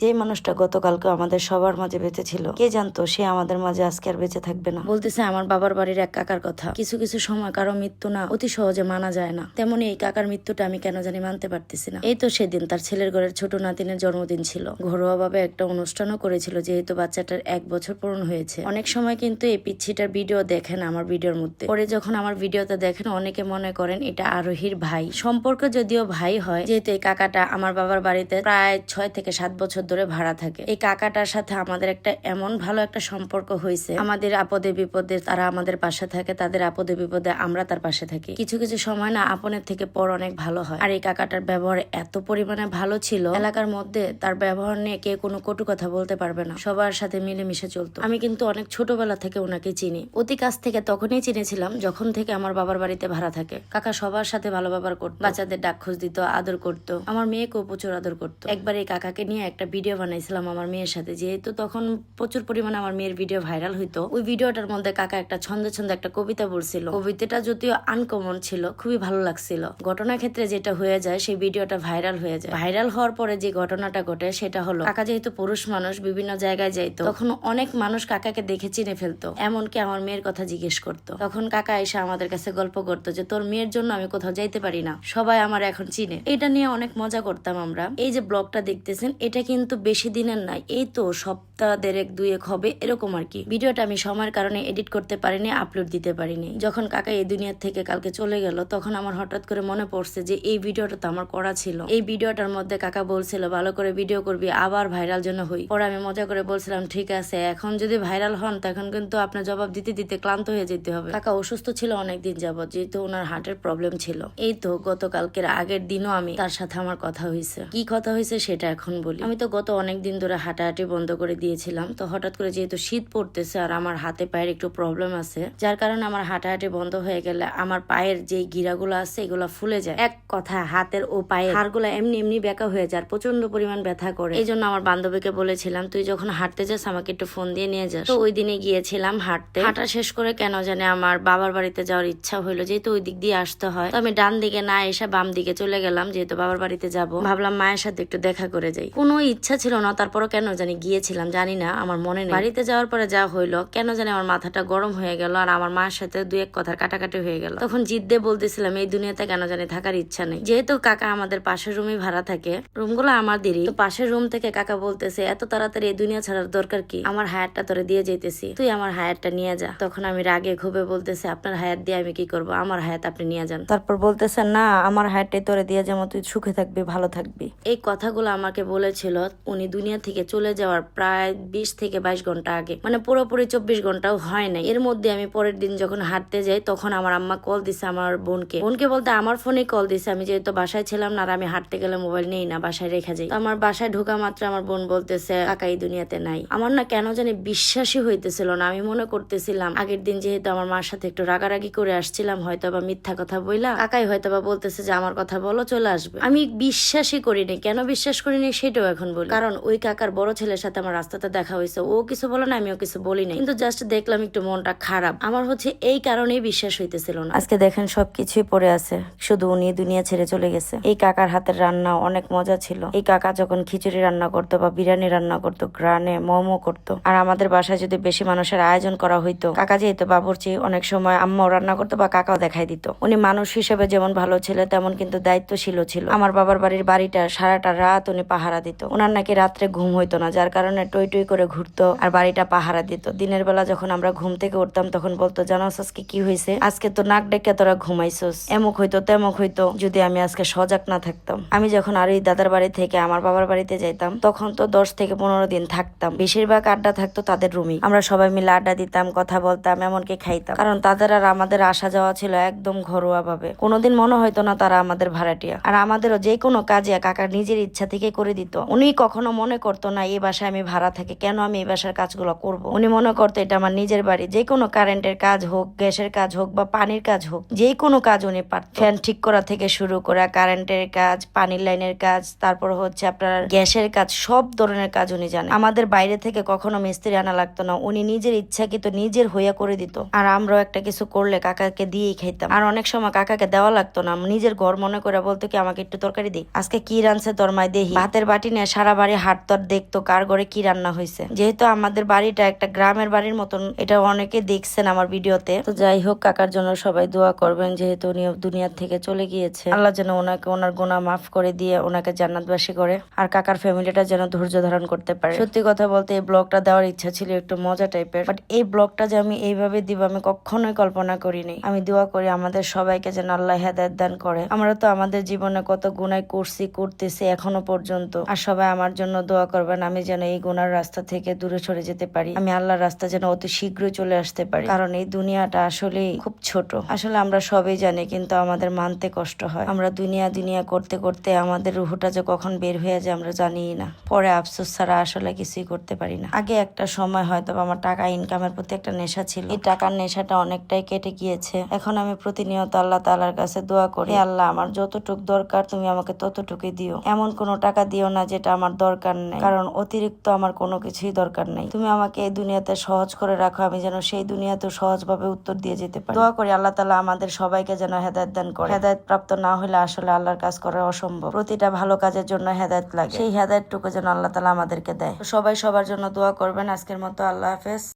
যে মানুষটা গতকালকে আমাদের সবার মাঝে বেঁচে ছিল, কে জানতো সে আমাদের মাঝে আজকে আর বেঁচে থাকবে না? বলতেছে, আমার বাবার বাড়ির এক কাকার কথা। কিছু কিছু সময় কারও মৃত্যু না, অতি সহজে মানা যায় না। তেমনি এই কাকার মৃত্যুটা আমি কেন জানি মানতে পারতেছি না। এই তো সেদিন তার ছেলের ঘরের ছোট নাতিনের জন্মদিন ছিল। ঘরোয়াভাবে একটা অনুষ্ঠানও করেছিল, যেহেতু বাচ্চাটার এক বছর পূরণ হয়েছে। অনেক সময় কিন্তু এই পিচ্ছিটার ভিডিও দেখেন আমার ভিডিওর মধ্যে। পরে যখন আমার ভিডিওতে দেখেন, অনেকে মনে করেন এটা আরোহীর ভাই। সম্পর্ক যদিও ভাই হয়, যেহেতু এই কাকাটা আমার বাবার বাড়িতে প্রায় ছয় থেকে সাত বছর ধরে ভাড়া থাকে। এই কাকাটার সাথে আমাদের একটা এমন ভালো একটা সম্পর্ক হয়েছে। আমাদের আপদে বিপদে তারা আমাদের পাশে থাকে, তাদের আপদে বিপদে আমরা তার পাশে থাকি। কিছু কিছু সময় না আপনের থেকে পর অনেক ভালো হয়। আর এই কাকাটার ব্যবহার এত পরিমাণে ভালো ছিল, এলাকার মধ্যে তার ব্যবহার নিয়ে কে কোনো কটু কথা বলতে পারবে না। সবার সাথে মিলেমিশে চলতো। আমি কিন্তু অনেক ছোটবেলা থেকে ওনাকে চিনি। অতি কাছ থেকে তখনই চিনেছিলাম যখন থেকে আমার বাবার বাড়িতে ভাড়া থাকে। কাকা সবার সাথে ভালো ব্যবহার করতো। বাচ্চাদের ডাক খোঁজ দিত, আদর করতো। আমার মেয়েকেও প্রচুর আদর করতো। একবার এই কাকাকে নিয়ে একটা ভিডিও বানাইছিলাম আমার মেয়ের সাথে, যেহেতু তখন প্রচুর পরিমাণে আমার মেয়ের ভিডিও ভাইরাল হইতো। ওই ভিডিওটার মধ্যে কাকা একটা ছন্দ ছন্দ একটা কবিতা বলছিল। কবিতাটা যদিও আনকমন ছিল, খুবই ভালো লাগছিল। ঘটনা ক্ষেত্রে যেটা হয়ে যায়, সেই ভিডিওটা ভাইরাল হয়ে যায়। ভাইরাল হওয়ার পরে যে ঘটনাটা ঘটে, সেটা হলো, কাকা যেহেতু পুরুষ মানুষ, বিভিন্ন জায়গায় যাইতো, তখন অনেক মানুষ কাকাকে দেখে চিনে ফেলতো। এমনকি আমার মেয়ের কথা জিজ্ঞেস করতো। তখন কাকা এসে আমাদের কাছে গল্প করতো যে, তোর মেয়ের জন্য আমি কোথাও যাইতে পারি না। সবাই আমার এখন চিনে। এটা নিয়ে অনেক মজা করতাম আমরা। এই যে ব্লগটা দেখতেছেন, এটা কিন্তু বেশি দিনের নাই। এই তো সপ্তাহ দেড়েক, দুয়েক হবে, এরকম আর কি। ভিডিওটা আমি সময়ের কারণে এডিট করতে পারিনি আপলোড দিতে পারিনি। যখন কাকা এই দুনিয়ার থেকে কালকে চলে গেল, তখন আমার হঠাৎ করে মনে পড়ছে যে এই ভিডিওটা তো আমার করা ছিল। এই ভিডিওটার মধ্যে কাকা বলছিল, ভালো করে ভিডিও করবি, আবার ভাইরাল জন্য হই। পরে আমি মজা করে বলছিলাম, ঠিক আছে, এখন যদি ভাইরাল হন, তখন কিন্তু আপনার জবাব দিতে দিতে ক্লান্ত হয়ে যেতে হবে। কাকা অসুস্থ ছিল অনেকদিন যাবত যেহেতু ওনার হার্টের প্রবলেম ছিল। এই তো গতকালকের আগের দিনও আমি তার সাথে আমার কথা হয়েছে। কি কথা হয়েছে সেটা এখন বলি। আমি তো গত অনেক দিন ধরে হাঁটাহাঁটি বন্ধ করে দিয়েছিলাম। তো হঠাৎ করে যেহেতু শীত পড়তেছে আর আমার হাতে পায়ের একটু প্রবলেম আছে, যার কারণে আমার হাঁটাহাঁটি বন্ধ হয়ে গেলে আমার পায়ের যে গিরাগুলো আছে এগুলো ফুলে যায়। এক কথা হাতের ও পায়ের হাড়গুলো এমনি এমনি বেঁকা হয়ে যায় প্রচণ্ড পরিমাণ ব্যথা করে। এই জন্য আমার বান্ধবীকে বলেছিলাম, তুই যখন হাঁটতে যাস আমাকে একটু ফোন দিয়ে নিয়ে যাস। তো ওই দিনে গিয়েছিলাম হাঁটতে। হাঁটা শেষ করে কেন জানে আমার বাবার বাড়িতে যাওয়ার ইচ্ছা হইল, যেহেতু ওই দিক দিয়ে আসতে হয়। তো আমি ডান দিকে না এসে বাম দিকে চলে গেলাম, যেহেতু বাবার বাড়িতে যাব। ভাবলাম মায়ের সাথে একটু দেখা করে যাই। কোনো ইচ্ছা ছিল না, তারপরও কেন জানি গিয়েছিলাম জানি না, আমার মনে নেই। বাড়িতে যাওয়ার পরে যা হইল, কেন জানি আমার মাথাটা গরম হয়ে গেল আর আমার মায়ের সাথে দুই এক কথার কাটাকাটি হয়ে গেল। তখন জিদ্দে বলতেছিলাম, এই দুনিয়াতে কেন জানি থাকার ইচ্ছা নেই। যেহেতু কাকা আমাদের পাশের রুমে ভাড়া থাকে রুমগুলো আমাদেরই তো পাশের রুম থেকে কাকা বলতেছে, এত তাড়াতাড়ি এই দুনিয়া ছাড়ার দরকার কি? আমার হায়ারটা তোরে দিয়ে যেতেছি তুই আমার হায়ারটা নিয়ে যা। তখন আমি রাগে ক্ষোভে বলতেছে, আপনার হায়াত দিয়ে আমি কি করব? আমার হায়াত আপনি নিয়ে যান। তারপর বলতেছে, না, আমার হায়ারটাই তোরে দিয়ে যেমন তুই সুখে থাকবি, ভালো থাকবি। এই কথাগুলো আমাকে বলেছিল উনি দুনিয়া থেকে চলে যাওয়ার প্রায় বিশ থেকে বাইশ ঘণ্টা আগে। মানে পুরোপুরি চব্বিশ ঘন্টাও হয় নাই। এর মধ্যে আমি পরের দিন যখন হাঁটতে যাই, তখন আমার আম্মা কল দিছে আমার বোনকে। বোনকে বলতে আমার ফোনে কল দিছে। আমি যেহেতু বাসায় ছিলাম না, আর আমি হাঁটতে গেলে মোবাইল নেই না, বাসায় রেখে যাই। আমার বাসায় ঢোকা মাত্র আমার বোন বলতেছে, কাকা, এই দুনিয়াতে নাই। আমার না কেন জানি বিশ্বাসই হইতেছিল না। আমি মনে করতেছিলাম, আগের দিন যেহেতু আমার মার সাথে একটু রাগারাগি করে আসছিলাম হয়তো বা মিথ্যা কথা বইলা, কাকাই হয়তো বা বলতেছে যে, আমার কথা বলো, চলে আসবে। আমি বিশ্বাসই করিনি। কেন বিশ্বাস করিনি সেটাও এখন বলি। কারণ ওই কাকার বড় ছেলের সাথে আমার রাস্তাতে দেখা হয়েছে। ও কিছু বলে না আমিও কিছু বলি নাই। কিন্তু জাস্ট দেখলাম একটু মনটা খারাপ। আমার হচ্ছে এই কারণেই বিশ্বাস হইতেছিল না। আজকে দেখেন সবকিছুই পড়ে আছে। শুধু উনি দুনিয়া ছেড়ে চলে গেছে। এই কাকার হাতের রান্না অনেক মজা ছিল। এই কাকা যখন খিচুড়ি রান্না করতো বা বিরিয়ানি রান্না করতো গ্রানে মোমো করতো। আর আমাদের বাসায় যদি বেশি মানুষের আয়োজন করা হইতো কাকা যেহেতু বাবুর্চি অনেক সময় আম্মাও রান্না করতো বা কাকাও দেখাই দিত। উনি মানুষ হিসেবে যেমন ভালো ছিল তেমন কিন্তু দায়িত্বশীল ছিল। আমার বাবার বাড়ির বাড়িটা সারাটা রাত উনি পাহারা দিত। ওনার নাকি রাত্রে ঘুম হইতো না, যার কারণে টই টই করে ঘুরতো আর বাড়িটা পাহারা দিত। দিনের বেলা যখন আমরা ঘুম থেকে উঠতাম তখন বলতো জানোস আজকে কি হয়েছে আজকে তো নাক ডেকে তোরা ঘুমাইছোস। এমক হইতো, তেমক হইতো, যদি আমি আজকে সজাগ না থাকতাম। আমি যখন আর ওই দাদার বাড়ি থেকে আমার বাবার বাড়িতে যাইতাম, তখন তো দশ থেকে পনেরো দিন থাকতাম। বেশিরভাগ আড্ডা থাকতো তাদের রুমে আমরা সবাই মিলে আড্ডা দিতাম, কথা বলতাম, এমনকি খাইতাম। কারণ তাদের আর আমাদের আসা যাওয়া ছিল একদম ঘরোয়া ভাবে কোনোদিন মনে হইতো না তারা আমাদের ভাড়াটিয়া। আর আমাদেরও যে কোনো কাজে কাকা নিজের ইচ্ছা থেকে করে দিত। উনি কখনো মনে করতো না, এই বাসায় আমি ভাড়া থাকি কেন আমি এই বাসার কাজগুলো করব? উনি মনে করতো, এটা আমার নিজের বাড়ি। যে কোনো কারেন্টের কাজ হোক, গ্যাসের কাজ হোক বা পানির কাজ হোক যে কোনো কাজ উনি পারত। ফ্যান ঠিক করা থেকে শুরু করা কারেন্টের কাজ, পানির লাইনের কাজ, তারপর হচ্ছে আপনার গ্যাসের কাজ, সব ধরনের কাজ উনি জানেন। আমাদের বাইরে থেকে কখনো মিস্ত্রি আনা লাগতো না, উনি নিজের ইচ্ছা ইচ্ছাকৃত নিজের হইয়া করে দিত। আর আমরাও একটা কিছু করলে কাকাকে দিয়েই খাইতাম। আর অনেক সময় কাকাকে দেওয়া লাগতো না, নিজের ঘর মনে করে বলতো কি, আমাকে একটু তরকারি দিই আজকে কি রানছে তোর মাই দেহি ভাতের বাটি নিয়ে সারা বাড়ি হাঁটতো আর দেখতো কার ঘরে কি রান্না হয়েছে যেহেতু আমাদের বাড়িটা একটা গ্রামের বাড়ির মতন, এটা অনেকে দেখছেন আমার ভিডিওতে। তো যাই হোক, কাকার জন্য সবাই দোয়া করবেন, যেহেতু উনি দুনিয়ার থেকে চলে গিয়েছে। আল্লাহ যেন ওনাকে, ওনার গোনা মাফ করে দিয়ে ওনাকে জান্নাতবাসী করে, আর কাকার ফ্যামিলিটা যেন ধৈর্য ধারণ করতে পারে। সত্যি কথা বলতে, এই ব্লগটা দেওয়ার ইচ্ছা ছিল একটু মজা টাইপের, বাট এই ব্লগটা যে আমি এইভাবে দিব, আমি কখনোই কল্পনা করিনি। আমি দোয়া করি আমাদের সবাইকে যেন আল্লাহ হেদায়ত দান করে। আমরা তো আমাদের জীবনে কত গুনাই করছি, করতেছি এখনও পর্যন্ত, আর সবাই আমার জন্য দোয়া করবেন, আমি যেন এই গুনার রাস্তা থেকে দূরে সরে যেতে পারি। আমি আল্লাহর রাস্তা যেন অতি শীঘ্রই চলে আসতে পারি। কারণ এই দুনিয়াটা আসলেই খুব ছোট। আসলে আমরা সবাই জানি, কিন্তু আমাদের মানতে কষ্ট হয়। আমরা দুনিয়া দুনিয়া করতে করতে আমাদের রুহটা যে কখন বের হয়ে যায় আমরা জানিই না। পরে আফসোস ছাড়া আসলে কিছুই করতে পারি না। আগে একটা সময় হয়তো আমার টাকা ইনকামের প্রতি একটা নেশা ছিল। এই টাকার নেশাটা অনেকটাই কেটে গিয়েছে। এখন আমি প্রতিনিয়ত আল্লাহ তাআলার কাছে দোয়া করি আল্লাহ, আমার যতটুক দরকার তুমি আমাকে ততটুকুই দিও। এমন কোনো টাকা দিও না যেটা আমার দরকার নেই। কারণ অতিরিক্ত আমার কোনো কিছুই দরকার নেই। তুমি আমাকে এই দুনিয়াতে সহজ করে রাখো, আমি যেন সেই দুনিয়াতে সহজভাবে উত্তর দিয়ে যেতে পারি। দোয়া করি আল্লাহ তালা আমাদের সবাইকে যেন হেদায়ত দান করে। হেদায়ত প্রাপ্ত না হলে আসলে আল্লাহর কাজ করা অসম্ভব। প্রতিটা ভালো কাজের জন্য হেদায়ত লাগে। সেই হেদায়তটুকু যেন আল্লাহ তালা আমাদেরকে দেয়। সবাই সবার জন্য দোয়া করবেন। আজকের মতো আল্লাহ হাফেজ।